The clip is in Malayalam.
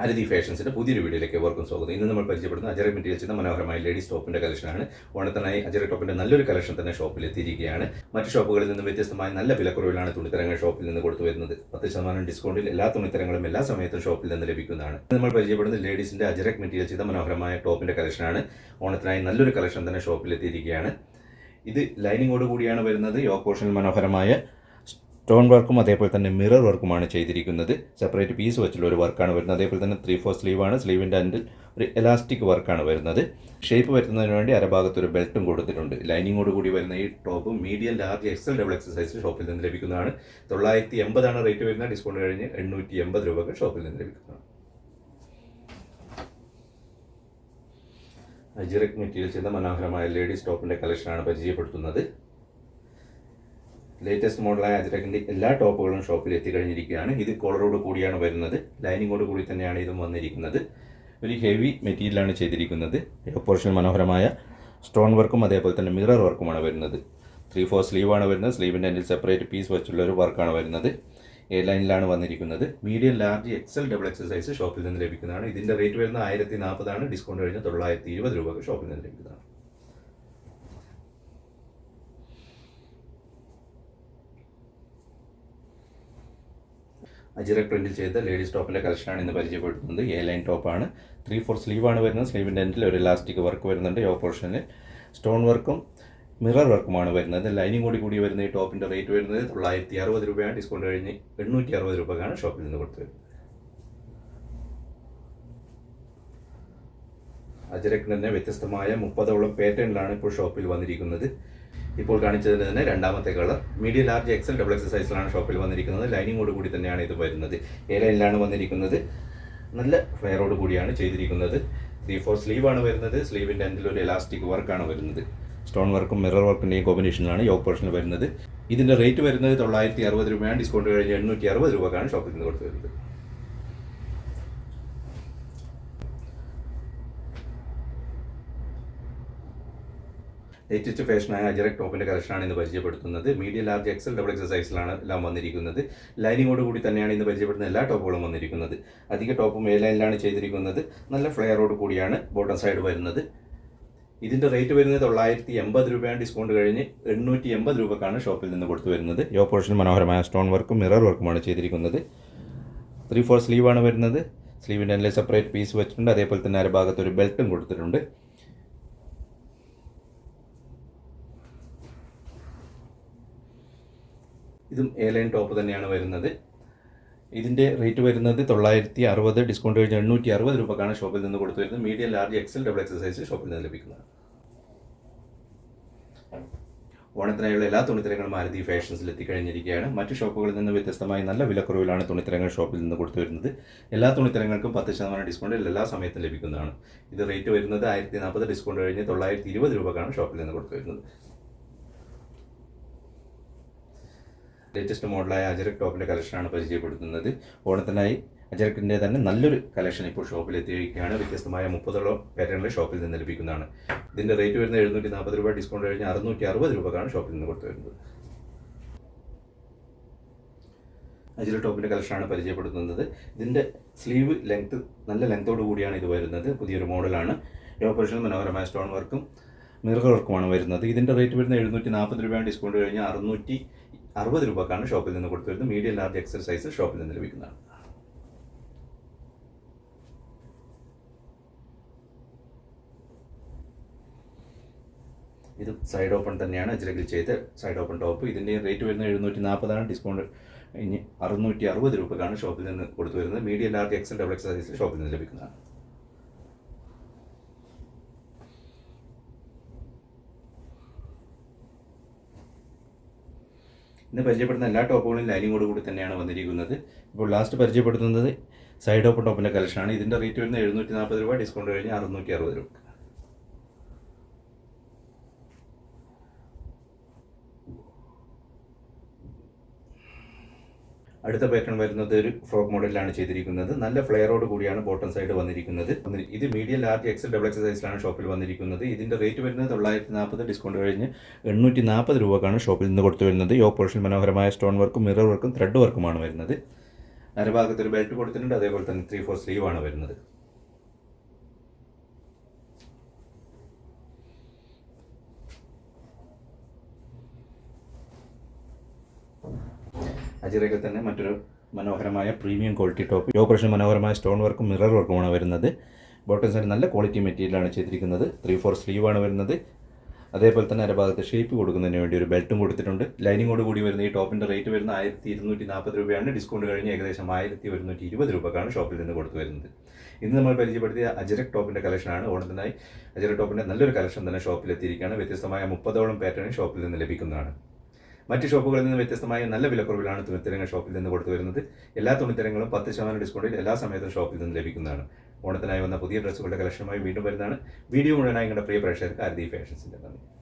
ആരതി ഫാഷൻസിന്റെ പുതിയൊരു വീഡിയോയിലേക്ക് ഏവർക്കും സ്വാഗതം. ഇന്ന് നമ്മൾ പരിചയപ്പെടുന്ന അജറ മെറ്റീരിയൽസിന്റെ മനോഹരമായ ലേഡീസ് ടോപ്പിന്റെ കളക്ഷനാണ്. ഓണത്തിനായി അജറ ടോപ്പിന്റെ നല്ലൊരു കളക്ഷൻ തന്നെ ഷോപ്പിൽ എത്തിയിരിക്കുകയാണ്. മറ്റ് ഷോപ്പുകളിൽ നിന്നും വ്യത്യസ്തമായ നല്ല വിലക്കുറവിലാണ് തുണിത്തരങ്ങൾ ഷോപ്പിൽ നിന്ന് കൊടുത്തു വരുന്നത് പത്ത് ശതമാനം ഡിസ്കൗണ്ടിൽ എല്ലാ തുണിത്തരങ്ങളും എല്ലാ സമയത്തും ഷോപ്പിൽ നിന്ന് ലഭിക്കുന്നതാണ്. നമ്മൾ പരിചയപ്പെടുന്ന ലേഡീസിന്റെ അജറക് മെറ്റീരിയൽ ചെയ്ത മനോഹരമായ ടോപ്പിന്റെ കളക്ഷനാണ്. ഓണത്തിനായി നല്ലൊരു കളക്ഷൻ തന്നെ ഷോപ്പിൽ എത്തിയിരിക്കുകയാണ്. ഇത് ലൈനിങ്ങോട് കൂടിയാണ് വരുന്നത്. യോ പോർഷനിൽ മനോഹരമായ സ്റ്റോൺ വർക്കും അതേപോലെ തന്നെ മിറർ വർക്കുമാണ് ചെയ്തിരിക്കുന്നത്. സെപ്പറേറ്റ് പീസ് വെച്ചുള്ള ഒരു വർക്കാണ് വരുന്നത്. അതേപോലെ തന്നെ ത്രീ ഫോർ സ്ലീവാണ് സ്ലീവിന്റെ അൻഡിൽ ഒരു എലാസ്റ്റിക് വർക്കാണ് വരുന്നത്. ഷേപ്പ് വരുന്നതിന് വേണ്ടി അരഭാഗത്ത് ഒരു ബെൽറ്റും കൊടുത്തിട്ടുണ്ട്. ലൈനിങ്ങോട് കൂടി വരുന്ന ഈ top medium large XL double x size ഷോപ്പിൽ നിന്ന് ലഭിക്കുന്നതാണ്. തൊള്ളായിരത്തി എൺപതാണ് റേറ്റ് വരുന്നത്. ഡിസ്കൗണ്ട് കഴിഞ്ഞ് എണ്ണൂറ്റി എൺപത് രൂപക്ക് ഷോപ്പിൽ നിന്ന് ലഭിക്കുന്നതാണ്. അജിറക് മെറ്റീരിയൽ ചെയ്ത മനോഹരമായ ലേഡീസ് ടോപ്പിന്റെ കളക്ഷനാണ് പരിചയപ്പെടുത്തുന്നത്. ലേറ്റസ്റ്റ് മോഡലായ അജ്രക്കിന്റെ എല്ലാ ടോപ്പുകളും ഷോപ്പിൽ എത്തിക്കഴിഞ്ഞിരിക്കുകയാണ്. ഇത് കോളറോട് കൂടിയാണ് വരുന്നത്. ലൈനിങ്ങോട് കൂടി തന്നെയാണ് ഇതും വന്നിരിക്കുന്നത്. ഒരു ഹെവി മെറ്റീരിയലാണ് ചെയ്തിരിക്കുന്നത്. പോർഷൻ മനോഹരമായ സ്റ്റോൺ വർക്കും അതേപോലെ തന്നെ മിറർ വർക്കുമാണ് വരുന്നത്. ത്രീ ഫോർ സ്ലീവാണ് വരുന്നത്. സ്ലീവിന്റെ അതിൽ സെപ്പറേറ്റ് പീസ് വെച്ചുള്ള ഒരു വർക്കാണ് വരുന്നത്. എ ലൈനിലാണ് വന്നിരിക്കുന്നത്. Medium large XL double x size ഷോപ്പിൽ നിന്ന് ലഭിക്കുന്നതാണ്. ഇതിന്റെ റേറ്റ് വരുന്നത് ആയിരത്തി നാൽപ്പതാണ്. ഡിസ്കൗണ്ട് കഴിഞ്ഞ് തൊള്ളായിരത്തി ഇരുപത് ഷോപ്പിൽ നിന്ന് ലഭിക്കുന്നതാണ്. അജിറക് പ്രിന്റിൽ ചെയ്ത ലേഡീസ് ടോപ്പിന്റെ കളക്ഷനാണ് ഇന്ന് പരിചയപ്പെടുത്തുന്നത്. എ ലൈൻ ടോപ്പാണ് ത്രീ ഫോർ സ്ലീവാണ് വരുന്നത്. സ്ലീവിന്റെ എൻഡിൽ ഒരു ഇലാസ്റ്റിക് വർക്ക് വരുന്നുണ്ട്. യോ പോർഷനിൽ സ്റ്റോൺ വർക്കും മിറർ വർക്കുമാണ് വരുന്നത്. ലൈനിങ് കൂടി കൂടി വരുന്ന ഈ ടോപ്പിന്റെ റേറ്റ് വരുന്നത് തൊള്ളായിരത്തി അറുപത് രൂപയാണ്. ഡിസ്കൗണ്ട് കഴിഞ്ഞ് എണ്ണൂറ്റി അറുപത് രൂപക്കാണ് ഷോപ്പിൽ നിന്ന് കൊടുത്തത് അജരക്കിന് തന്നെ വ്യത്യസ്തമായ മുപ്പതോളം പാറ്റേണിലാണ് ഇപ്പോൾ ഷോപ്പിൽ വന്നിരിക്കുന്നത്. ഇപ്പോൾ കാണിച്ചതിന് തന്നെ രണ്ടാമത്തെ colour. Medium large XL double X സൈസിലാണ് ഷോപ്പിൽ വന്നിരിക്കുന്നത്. ലൈനിങ്ങോട് കൂടി തന്നെയാണ് ഇത് വരുന്നത്. എ ലൈനിലാണ് വന്നിരിക്കുന്നത്. നല്ല ഫെയറോട് കൂടിയാണ് ചെയ്തിരിക്കുന്നത്. ത്രീ ഫോർ ആണ് വരുന്നത്. സ്ലീവിന്റെ എൻഡിൽ ഒരു എലാസ്റ്റിക് വർക്കാണ് വരുന്നത്. സ്റ്റോൺ വർക്കും മിറർ വർക്കിന്റെയും കോമ്പിനേഷനിലാണ് യോഗ പോർഷനിൽ വരുന്നത്. ഇതിന്റെ റേറ്റ് വരുന്നത് തൊള്ളായിരത്തി അറുപത് രൂപയാണ്. ഡിസ്കൗണ്ട് കഴിഞ്ഞ് എണ്ണൂറ്റി അറുപത് രൂപക്കാണ് ഷോപ്പിൽ നിന്ന് കൊടുത്തു വരുന്നത്. ലേറ്റസ്റ്റ് ഫാഷനായ അജറക് ടോപ്പിന്റെ കളക്ഷനാണ് ഇന്ന് പരിചയപ്പെടുത്തുന്നത്. മീഡിയം ലാർജ് എക്സൽ ഡബിൾ എക്സസൈസിലാണ് എല്ലാം വന്നിരിക്കുന്നത്. ലൈനിങ്ങോട് കൂടി തന്നെയാണ് ഇന്ന് പരിചയപ്പെടുന്ന എല്ലാ ടോപ്പുകളും വന്നിരിക്കുന്നത്. അധിക ടോപ്പും എ ലൈനിലാണ് ചെയ്തിരിക്കുന്നത്. നല്ല ഫ്ലെയറോട് കൂടിയാണ് ബോട്ടം സൈഡ് വരുന്നത്. ഇതിന്റെ റേറ്റ് വരുന്നത് തൊള്ളായിരത്തി എൺപത് രൂപയാണ്. ഡിസ്കൗണ്ട് കഴിഞ്ഞ് എണ്ണൂറ്റി എൺപത് രൂപക്കാണ് ഷോപ്പിൽ നിന്ന് കൊടുത്തു വരുന്നത്. യോ പോർഷൻ മനോഹരമായ സ്റ്റോൺ വർക്കും മിറർ വർക്കുമാണ് ചെയ്തിരിക്കുന്നത്. ത്രീ ഫോർ സ്ലീവാണ് വരുന്നത്. സ്ലീവിന്റെ അതിൽ സെപ്പറേറ്റ് പീസ് വെച്ചിട്ടുണ്ട്. അതേപോലെ തന്നെ അരഭാഗത്ത് ഒരു ബെൽറ്റും കൊടുത്തിട്ടുണ്ട്. ഇതും എ ലൈൻ ടോപ്പ് തന്നെയാണ് വരുന്നത്. ഇതിന്റെ റേറ്റ് വരുന്നത് തൊള്ളായിരത്തി അറുപത് ഡിസ്കൗണ്ട് കഴിഞ്ഞ് എണ്ണൂറ്റി അറുപത് രൂപക്കാണ് ഷോപ്പിൽ നിന്ന് കൊടുത്തു വരുന്നത്. Medium large XL double x size ഷോപ്പിൽ നിന്ന് ലഭിക്കുന്നത്. ഓണത്തിനായുള്ള എല്ലാ തുണിത്തരങ്ങളും മാരുതി ഫാഷൻസിൽ എത്തിക്കഴിഞ്ഞിരിക്കുകയാണ്. മറ്റ് ഷോപ്പുകളിൽ നിന്ന് വ്യത്യസ്തമായി നല്ല വിലക്കുറവിലാണ് തുണിത്തരങ്ങൾ ഷോപ്പിൽ നിന്ന് കൊടുത്തു വരുന്നത്. എല്ലാ തുണിത്തരങ്ങൾക്കും പത്ത് ശതമാനം ഡിസ്കൗണ്ട് എല്ലാ സമയത്തും ലഭിക്കുന്നതാണ്. ഇത് റേറ്റ് വരുന്നത് ആയിരത്തി നാൽപ്പത് ഡിസ്കൗണ്ട് കഴിഞ്ഞ് തൊള്ളായിരത്തി ഇരുപത് രൂപക്കാണ് ഷോപ്പിൽ നിന്ന് കൊടുത്തു വരുന്നത്. ലേറ്റസ്റ്റ് മോഡലായ അജരക് ടോപ്പിന്റെ കളക്ഷനാണ് പരിചയപ്പെടുത്തുന്നത്. ഓണത്തിനായി അജരക്കിന്റെ തന്നെ നല്ലൊരു കളക്ഷൻ ഇപ്പോൾ ഷോപ്പിൽ എത്തിയിരിക്കുകയാണ്. വ്യത്യസ്തമായ മുപ്പതോളം പേരങ്ങൾ ഷോപ്പിൽ നിന്ന് ലഭിക്കുന്നതാണ്. ഇതിന്റെ റേറ്റ് വരുന്ന എഴുന്നൂറ്റി നാൽപ്പത് രൂപ ഡിസ്കൗണ്ട് കഴിഞ്ഞ് അറുന്നൂറ്റി അറുപത് രൂപക്കാണ് ഷോപ്പിൽ നിന്ന് കൊടുത്തു വരുന്നത്. അജിലെ ടോപ്പിന്റെ കളക്ഷനാണ് പരിചയപ്പെടുത്തുന്നത്. ഇതിന്റെ സ്ലീവ് ലെങ്ത്ത് നല്ല ലെങ്ത്തോടു കൂടിയാണ് ഇത് വരുന്നത്. പുതിയൊരു മോഡലാണ് ഓപ്പറേഷൻ മനോഹരമായ സ്റ്റോൺ വർക്കും മിറർ വർക്കുമാണ് വരുന്നത്. ഇതിന്റെ റേറ്റ് വരുന്നത് എഴുന്നൂറ്റി നാൽപ്പത് രൂപയാണ് ഡിസ്കൗണ്ട് കഴിഞ്ഞാൽ അറുന്നൂറ്റി അറുപത് രൂപക്കാണ് ഷോപ്പിൽ നിന്ന് കൊടുത്തു വരുന്നത് മീഡിയം ലാർജ് എക്സർസൈസ് ഷോപ്പിൽ നിന്ന് ലഭിക്കുന്നതാണ്. ഇത് സൈഡ് ഓപ്പൺ തന്നെയാണ്. അജ്രകിൽ ചെയ്ത് സൈഡ് ഓപ്പൺ ടോപ്പ്. ഇതിന്റെ റേറ്റ് വരുന്നത് എഴുന്നൂറ്റി നാൽപ്പതാണ് ഡിസ്കൗണ്ട് ഇനി അറുന്നൂറ്റി അറുപത് രൂപക്കാണ് ഷോപ്പിൽ നിന്ന് കൊടുത്തു വരുന്നത് medium large XL double x size ഷോപ്പിൽ നിന്ന് ലഭിക്കുന്നതാണ്. ഇന്ന് പരിചയപ്പെടുന്ന എല്ലാ ടോപ്പുകളും ലൈനിങ്ങോട് കൂടി തന്നെയാണ് വന്നിരിക്കുന്നത്. ഇപ്പോൾ ലാസ്റ്റ് പരിചയപ്പെടുത്തുന്നത് സൈഡ് ഓപ്പൺ ടോപ്പിന്റെ കളക്ഷനാണ് ഇതിന്റെ റേറ്റ് വരുന്നത് എഴുന്നൂറ്റി നാൽപ്പത് രൂപ ഡിസ്കൗണ്ട് കഴിഞ്ഞ് അറുന്നൂറ്റി അറുപത് രൂപ. അടുത്ത പാറ്റേൺ വരുന്നത് ഒരു ഫ്രോക്ക് മോഡലിലാണ് ചെയ്തിരിക്കുന്നത്. നല്ല ഫ്ലെയറോട് കൂടിയാണ് ബോട്ടം സൈഡ് വന്നിരിക്കുന്നത്. ഇത് medium large XL double X സൈസിലാണ് ഷോപ്പിൽ വന്നിരിക്കുന്നത്. ഇതിന്റെ റേറ്റ് വരുന്നത് തൊള്ളായിരത്തി നാൽപ്പത് ഡിസ്കൗണ്ട് കഴിഞ്ഞ് എണ്ണൂറ്റി നാൽപ്പത് രൂപക്കാണ് ഷോപ്പിൽ നിന്ന് കൊടുത്തു വരുന്നത്. യോ പോർഷൻ മനോഹരമായ സ്റ്റോൺ വർക്കും മിറർ വർക്കും ത്രെഡ് വർക്കുമാണ് വരുന്നത്. അരഭാഗത്ത് ഒരു ബെൽറ്റ് കൊടുത്തിട്ടുണ്ട്. അതേപോലെ തന്നെ ത്രീ ഫോർ സ്ലീവ് ആണ് വരുന്നത്. അജിറയിൽ തന്നെ മറ്റൊരു മനോഹരമായ പ്രീമിയം ക്വാളിറ്റി ടോപ്പ് പ്രഷർ മനോഹരമായ സ്റ്റോൺ വർക്കും മിറർ വർക്കുമാണ് വരുന്നത്. ബോട്ടം സൈഡ് നല്ല ക്വാളിറ്റി മെറ്റീരിയലാണ് ചെയ്തിരിക്കുന്നത്. ത്രീ ഫോർ സ്ലീവാണ് വരുന്നത്. അതേപോലെ തന്നെ അരഭാഗത്ത് ഷേപ്പ് കൊടുക്കുന്നതിന് വേണ്ടി ഒരു ബെൽറ്റും കൊടുത്തിട്ടുണ്ട്. ലൈനിങ്ങോട് കൂടി വരുന്ന ഈ ടോപ്പിന്റെ റേറ്റ് വരുന്ന ആയിരത്തി ഇരുന്നൂറ്റി നാൽപ്പത് രൂപയാണ്. ഡിസ്കൗണ്ട് കഴിഞ്ഞ് ഏകദേശം ആയിരത്തി ഒരുന്നൂറ്റി ഇരുപത് രൂപക്കാണ് ഷോപ്പിൽ നിന്ന് കൊടുത്തു വരുന്നത്. ഇന്ന് നമ്മൾ പരിചയപ്പെടുത്തിയ അജരക് ടോപ്പിന്റെ കളക്ഷനാണ് ഓണത്തിനായി അജരക് ടോപ്പിന്റെ നല്ലൊരു കളക്ഷൻ തന്നെ ഷോപ്പിൽ എത്തിയിരിക്കുകയാണ്. വ്യത്യസ്തമായ മുപ്പതോളം പാറ്റേൺ ഷോപ്പിൽ നിന്ന് ലഭിക്കുന്നതാണ്. മറ്റ് ഷോപ്പുകളിൽ നിന്ന് വ്യത്യസ്തമായ നല്ല വിലക്കുറവിലാണ് തുണിത്തരങ്ങൾ ഷോപ്പിൽ നിന്ന് കൊടുത്തു വരുന്നത് എല്ലാ തുണിത്തരങ്ങളും പത്ത് ശതമാനം ഡിസ്കൗണ്ടിൽ എല്ലാ സമയത്തും ഷോപ്പിൽ നിന്ന് ലഭിക്കുന്നതാണ്. ഓണത്തിനായി വന്ന പുതിയ ഡ്രസ്സുകളുടെ കളക്ഷനുമായി വീണ്ടും വരുന്നതാണ്. വീഡിയോ മുഴുവനായി നിങ്ങളുടെ പ്രിയ പ്രേക്ഷകർക്ക് ആരതി ഫാഷൻസിന്റെ നന്ദി.